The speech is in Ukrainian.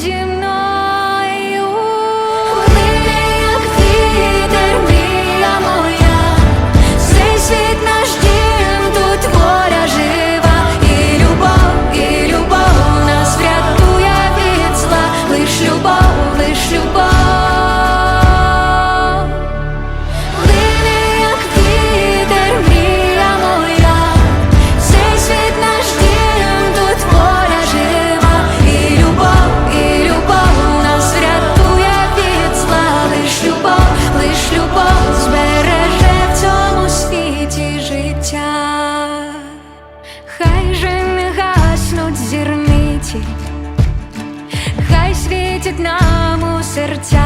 зі мною. хай світить нам у серця.